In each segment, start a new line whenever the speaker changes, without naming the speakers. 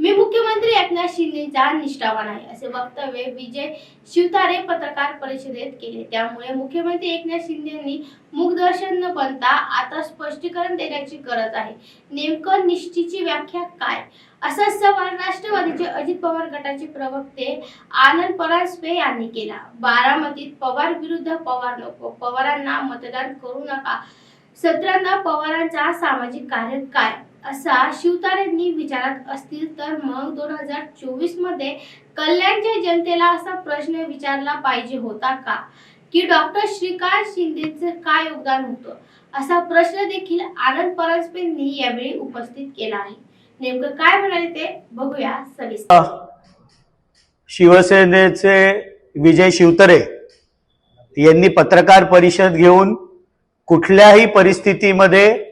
मी मुख्यमंत्री एकनाथ शिंदेचा निष्ठावान आहे असे वक्तव्य विजय शिवतारे पत्रकार परिषदेत केले. त्यामुळे मुख्यमंत्री एकनाथ शिंदेंनी मुखदर्शन न बनता आता स्पष्टीकरण देण्याची गरज आहे. नेमकं निष्ठीची व्याख्या काय? असा सवाल राष्ट्रवादीचे अजित पवार गटाचे प्रवक्ते आनंद परांजपे यांनी केला. बारामतीत पवार विरुद्ध पवार नको. पवारांना मतदान करू नका. सत्रांना पवारांचा सामाजिक कार्य काय? असा शिवतारेंनी विचारत असतील तर मग दोन हजार चोवीसमध्ये कल्याणच्या जनतेला असा प्रश्न विचारला पाहिजे होता का? की डॉक्टर श्रीकांत शिंदेचं काय योगदान होतं? असा प्रश्न देखील आनंद परांजपेंनी यावेळी उपस्थित केला आहे. नेमकं काय म्हणाले ते बघूया सविस्तर.
शिवसेनेचे विजय शिवतरे यांनी पत्रकार परिषद घेऊन कुठल्याही परिस्थितीमध्ये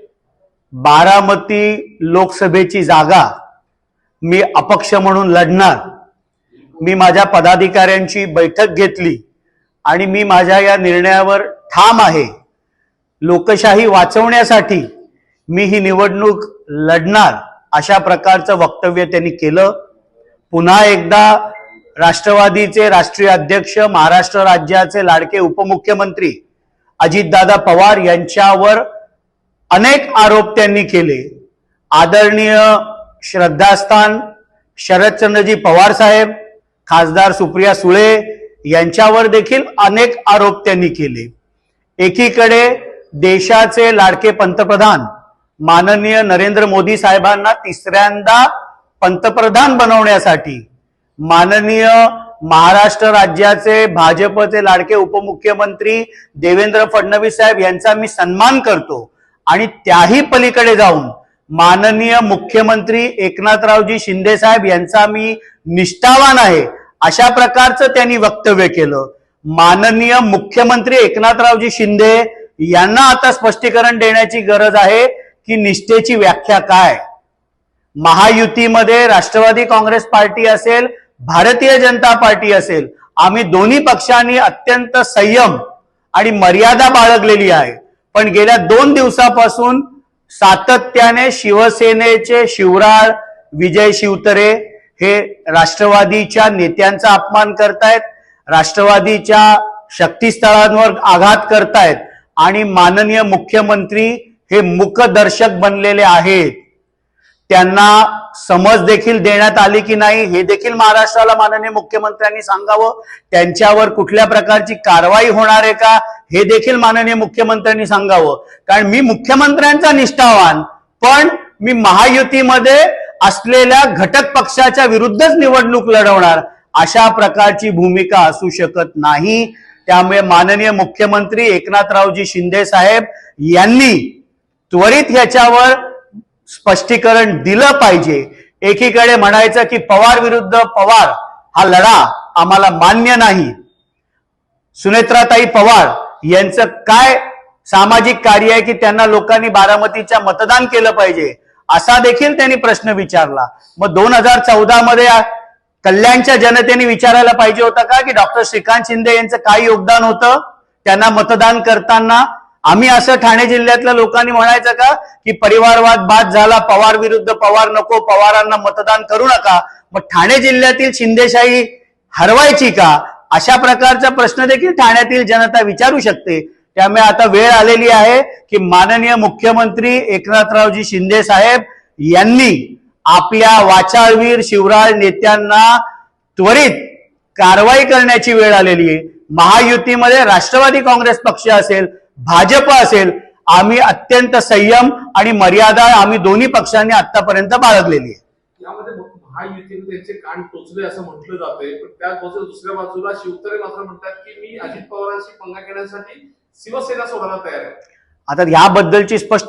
बारामती लोकसभेची जागा मी अपक्ष म्हणून लढणार. मी माझ्या पदाधिकाऱ्यांची बैठक घेतली आणि मी माझ्या या निर्णयावर ठाम आहे. लोकशाही वाचवण्यासाठी मी ही निवडणूक लढणार अशा प्रकारचं वक्तव्य त्यांनी केलं. पुन्हा एकदा राष्ट्रवादीचे राष्ट्रीय अध्यक्ष महाराष्ट्र राज्याचे लाडके उपमुख्यमंत्री अजितदादा पवार यांच्यावर अनेक आरोप त्यांनी केले. आदरणीय श्रद्धास्थान शरदचंद्रजी पवार साहेब खासदार सुप्रिया सुळे यांच्यावर देखील अनेक आरोप त्यांनी केले. एकीकडे देशाचे लाडके पंतप्रधान माननीय नरेंद्र मोदी साहेबांना तिसऱ्यांदा पंतप्रधान बनवण्यासाठी माननीय महाराष्ट्र राज्याचे भाजपचे लाडके उपमुख्यमंत्री देवेंद्र फडणवीस साहेब यांचा मी सन्मान करतो. आणि त्याही पलीकडे जाऊन माननीय मुख्यमंत्री एकनाथरावजी शिंदे साहेब यांचा मी निष्ठावान आहे अशा प्रकारचं त्यांनी वक्तव्य केलं. माननीय मुख्यमंत्री एकनाथरावजी शिंदे यांना आता स्पष्टीकरण देण्याची गरज आहे की निष्ठेची व्याख्या काय? महायुतीमध्ये राष्ट्रवादी काँग्रेस पार्टी असेल भारतीय जनता पार्टी असेल आम्ही दोन्ही पक्षांनी अत्यंत संयम आणि मर्यादा बाळगलेली आहे. पण गेल्या दोन दिवसापासून सातत्याने शिवसेनेचे शिवराळ विजय शिवतरे हे राष्ट्रवादीच्या नेत्यांचा अपमान करतायत राष्ट्रवादीच्या शक्तीस्थळांवर आघात करतायत आणि माननीय मुख्यमंत्री हे मुखदर्शक बनलेले आहेत. त्यांना समज देखील देण्यात आली की नाही हे देखील महाराष्ट्राला माननीय मुख्यमंत्र्यांनी सांगावं. त्यांच्यावर कुठल्या प्रकारची कारवाई होणार आहे का? हे देखील माननीय मुख्यमंत्र्यांनी सांगावं. कारण मी मुख्यमंत्र्यांचा निष्ठावान पण मी महायुतीमध्ये असलेल्या घटक पक्षाच्या विरुद्धच निवडणूक लढवणार अशा प्रकारची भूमिका असू शकत नाही. त्यामुळे माननीय मुख्यमंत्री एकनाथरावजी शिंदे साहेब यांनी त्वरित ह्याच्यावर स्पष्टीकरण दिलं पाहिजे. एकीकडे म्हणायचं की पवार विरुद्ध पवार हा लढा आम्हाला मान्य नाही. सुनेत्राताई पवार यांचं काय सामाजिक कार्य आहे की त्यांना लोकांनी बारामतीच्या मतदान केलं पाहिजे? असा देखील त्यांनी प्रश्न विचारला. मग दोन हजार चौदा मध्ये कल्याणच्या जनतेने विचारायला पाहिजे होतं का की डॉक्टर श्रीकांत शिंदे यांचं काय योगदान होतं? त्यांना मतदान करताना आम्ही असं ठाणे जिल्ह्यातल्या लोकांनी म्हणायचं का की परिवारवाद बाद झाला पवार विरुद्ध पवार नको पवारांना मतदान करू नका. मग ठाणे जिल्ह्यातील शिंदेशाही हरवायची का? अशा प्रकारचा प्रश्न देखील ठाण्यातील जनता विचारू शकते. त्यामुळे आता वेळ आलेली आहे की माननीय मुख्यमंत्री एकनाथरावजी शिंदे साहेब यांनी आपल्या वाचाळवीर शिवराज नेत्यांना त्वरित कारवाई करण्याची वेळ आलेली आहे. महायुतीमध्ये राष्ट्रवादी काँग्रेस पक्ष असेल भाजप असेल आम्ही अत्यंत संयम आणि मर्यादा आम्ही दोन्ही पक्षांनी आतापर्यंत बाळगलेली आहे.
महायुतीने त्यांचे कान टोचले असं म्हटलं जाते पण त्याच बाजूला दुसऱ्या बाजूला शिवतरे मात्र म्हणतात की मी अजित पवारांशी पंगा घेण्यासाठी शिवसेना सोडायला तयार आहे.
आता याबद्दलची स्पष्ट